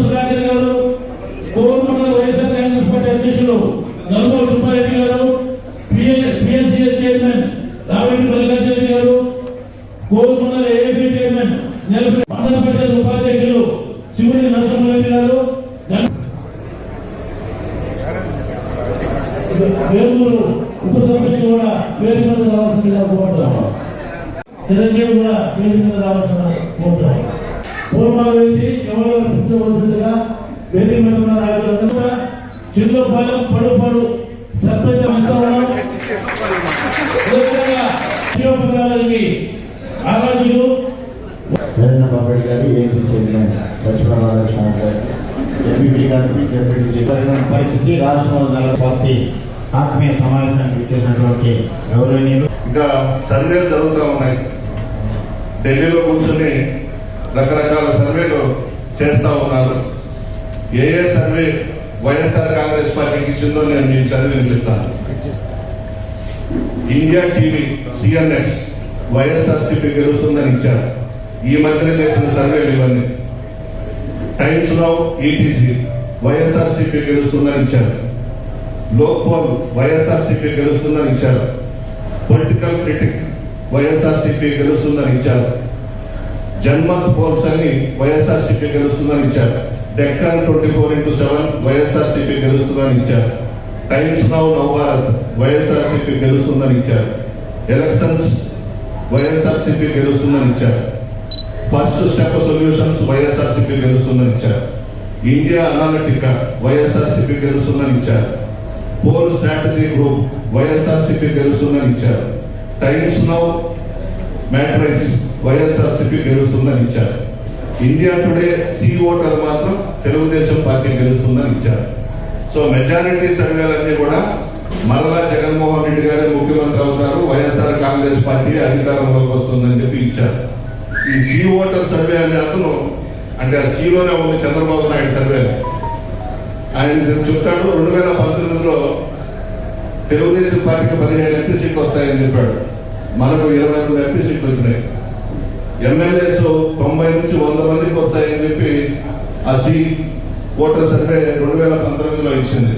సుధాకర్ గారు కోరుకున్న వైఎస్ఆర్ కాంగ్రెస్ పార్టీ అధ్యక్షులు నలుగురు చిరంజీవి కూడా వేదిక మీద రావాల్సిన కోరుతాము పూర్వాలు వేసి ఎవరో కూర్చోవలసిందిగా వేదిక మీద ఉన్న నాయకులందరూ కూడా చిన్నపాలెం పడుపడు సర్పంచ్ శివపదాలకి ఆరాధ్యులు నరేంద్ర బాబు గారి ఏపీ చైర్మన్ లక్ష్మణరామకృష్ణ గారు ఎంపీ గారికి డిప్యూటీ పరిస్థితి రాష్ట్రంలో పార్టీ ఆత్మీయ సమావేశానికి ఇచ్చేసినటువంటి గౌరవనీయులు. ఇంకా సర్వేలు జరుగుతూ ఉన్నాయి. ఢిల్లీలో కూర్చొని రకరకాల సర్వేలు చేస్తా ఉన్నారు. ఏ ఏ సర్వే వైఎస్ఆర్ కాంగ్రెస్ పార్టీకి ఇచ్చిందో నేను మీకు చదివి వినిపిస్తాను. ఇండియా టీవీ సిఎన్ఎస్ వైఎస్ఆర్సీపీ గెలుస్తుందని ఇచ్చారు. ఈ మధ్యన చేసిన సర్వేలు ఇవన్నీ. టైమ్స్లో ఈటీజీ వైఎస్ఆర్సీపీ గెలుస్తుందని ఇచ్చారు. లోక్పాల్ వైఎస్ఆర్సీపీ గెలుస్తుందని ఇచ్చారు. పొలిటికల్ క్రిటిక్ వైఎస్ఆర్సీపీ గెలుస్తుందని ఇచ్చారు. జన్మత్ పోల్స్ అని వైఎస్ఆర్సీపీ గెలుస్తుందని ఇచ్చారు. Deccan twenty four into seven YSRCP గెలుస్తుందని ఇచ్చారు. టైమ్స్ నౌ నవభారత్ వైఎస్ఆర్సీపీ గెలుస్తుందని ఇచ్చారు. ఎలక్షన్స్ వైఎస్ఆర్సీపీ గెలుస్తుందని ఇచ్చారు. ఫస్ట్ స్టెప్ సొల్యూషన్స్ వైఎస్ఆర్సీపీ గెలుస్తుందని ఇచ్చారు. ఇండియా అనాలిటికా వైఎస్ఆర్సీపీ గెలుస్తుందని ఇచ్చారు. పోల్ స్ట్రాటజీ గ్రూప్ వైఎస్ఆర్సీపీ గెలుస్తుందని ఇచ్చారు. టైమ్స్ నౌ మ్యాట్రైస్ వైఎస్ఆర్సీపీ గెలుస్తుందని ఇచ్చారు. ఇండియా టుడే సి ఓటర్ మాత్రం తెలుగుదేశం పార్టీ గెలుస్తుందని ఇచ్చారు. సో మెజారిటీ సర్వేలన్నీ కూడా మరలా జగన్మోహన్ రెడ్డి గారు ముఖ్యమంత్రి అవుతారు వైఎస్ఆర్ కాంగ్రెస్ పార్టీ అధికారంలోకి వస్తుందని చెప్పి ఇచ్చారు. ఈ సి ఓటర్ సర్వే అనే అతను అంటే ఆ సిలోనే ఉంది చంద్రబాబు నాయుడు సర్వే ఆయన చెప్తాడు రెండు వేల పంతొమ్మిదిలో తెలుగుదేశం పార్టీకి పదిహేను ఎంపీ సీట్లు వస్తాయని చెప్పాడు. మనకు ఇరవై రెండు ఎంపీ సీట్లు వచ్చినాయి. ఎమ్మెల్యేస్ తొంభై నుంచి వంద మందికి వస్తాయని చెప్పి ఆ ఓటర్ సర్వే రెండు వేల పంతొమ్మిదిలో ఇచ్చింది.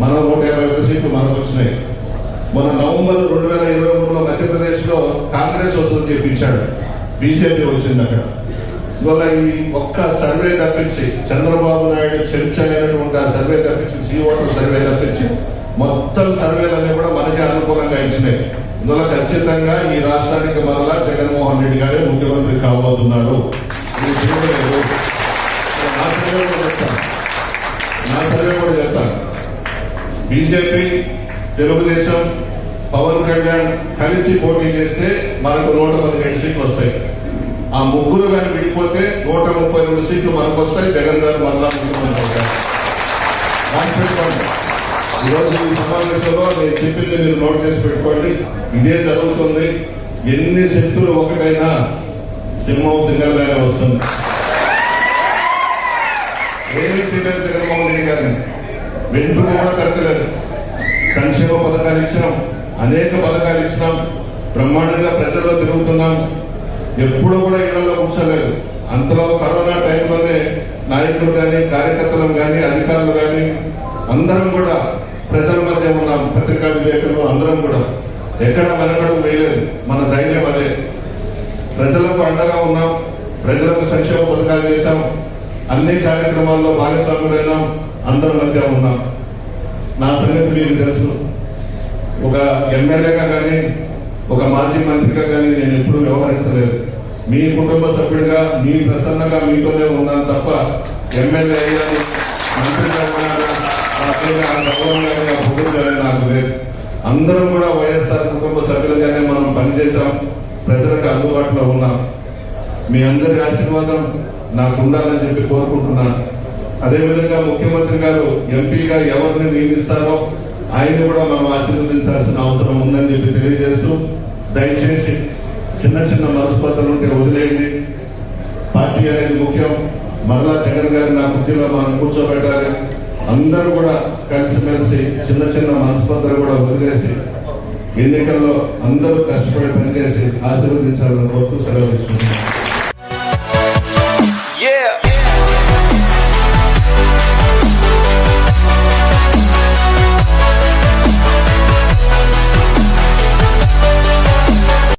మన నూట యాభై ఒక్క సీట్లు మనకు వచ్చినాయి. మన నవంబర్ రెండు వేల ఇరవై మూడులో మధ్యప్రదేశ్లో కాంగ్రెస్ వస్తుందని చెప్పించాడు బీజేపీ వచ్చింది అక్కడ. ఇవాళ ఈ ఒక్క సర్వే తప్పించి చంద్రబాబు నాయుడు చెంచైనటువంటి ఆ సర్వే తప్పించి సి ఓటర్ సర్వే తప్పించి మొత్తం సర్వేలన్నీ కూడా మనకే అనుకూలంగా ఇచ్చినాయి. ఇందులో ఖచ్చితంగా ఈ రాష్ట్రానికి మరలా జగన్మోహన్ రెడ్డి గారే ముఖ్యమంత్రి కాబోతున్నారు. నా సర్వే కూడా చెప్తాను. నా సర్వే కూడా చెప్తాను. బీజేపీ తెలుగుదేశం పవన్ కళ్యాణ్ కలిసి పోటీ చేస్తే మనకు నూట పదిహేడు సీట్లు వస్తాయి. ఆ ముగ్గురు కానీ విడిపోతే నూట ముప్పై రెండు సీట్లు మనకు వస్తాయి. జగన్ గారు మరలా ముఖ్యమంత్రి అవుతారు. ఈరోజు ఈ సమావేశంలో నేను చెప్పింది మీరు నోట్ చేసి పెట్టుకోండి. ఇదే జరుగుతుంది. ఎన్ని శక్తులు ఒకటైనా సింహం సింగల్ గానే వస్తుంది. ఏమి చేయలేదు జగన్మోహన్ రెడ్డి గారిని. వెంటనే కూడా కట్టలేదు సంక్షేమ పథకాలు ఇచ్చినాం. అనేక పథకాలు ఇచ్చినాం. బ్రహ్మాండంగా ప్రజల్లో తిరుగుతున్నాం. ఎప్పుడు కూడా ఇళ్ళలో కూర్చోలేదు. అంతలో కరోనా టైంలోనే నాయకులు కానీ కార్యకర్తలు కానీ అధికారులు కానీ అందరం కూడా ప్రజల మధ్య ఉన్న పత్రికా విలేకరులు అందరం కూడా ఎక్కడ వెనకడం వేయలేదు మన ధైర్యం అదే. ప్రజలకు అండగా ఉన్నాం. ప్రజలకు సంక్షేమ పథకాలు చేశాం అన్ని కార్యక్రమాల్లో భాగస్వాములైనాం అందరి మధ్య ఉన్నాం. నా సంగతి మీకు తెలుసు. ఒక ఎమ్మెల్యేగా కానీ ఒక మాజీ మంత్రిగా కానీ నేను ఎప్పుడూ వ్యవహరించలేదు. మీ కుటుంబ సభ్యుడిగా మీ ప్రసన్నగా మీతోనే ఉన్నాను తప్ప ఎమ్మెల్యే అయ్యాను. నాకు లేదు. అందరం కూడా వైఎస్ఆర్ కుటుంబ సభ్యులుగానే మనం పనిచేశాం. ప్రజలకు అందుబాటులో ఉన్నాం. మీ అందరి ఆశీర్వాదం నాకు ఉండాలని చెప్పి కోరుకుంటున్నాను అదేవిధంగా ముఖ్యమంత్రి గారు ఎంపీగా ఎవరిని నియమిస్తారో ఆయన్ని కూడా మనం ఆశీర్వదించాల్సిన అవసరం ఉందని చెప్పి తెలియజేస్తూ దయచేసి చిన్న చిన్న మనస్పర్ధలు ఉంటే వదిలేయండి. పార్టీ అనేది ముఖ్యం. మరలా జగన్ గారిని నా కుర్చీలో మనం కూర్చోబెట్టాలి. అందరూ కూడా కలిసిమెలిసి చిన్న చిన్న మనస్పర్ధలు కూడా వదిలేసి ఎన్నికల్లో అందరూ కష్టపడి పనిచేసి ఆశీర్వదించాలని కోరుతూ సెలవు తీసుకుంటున్నాను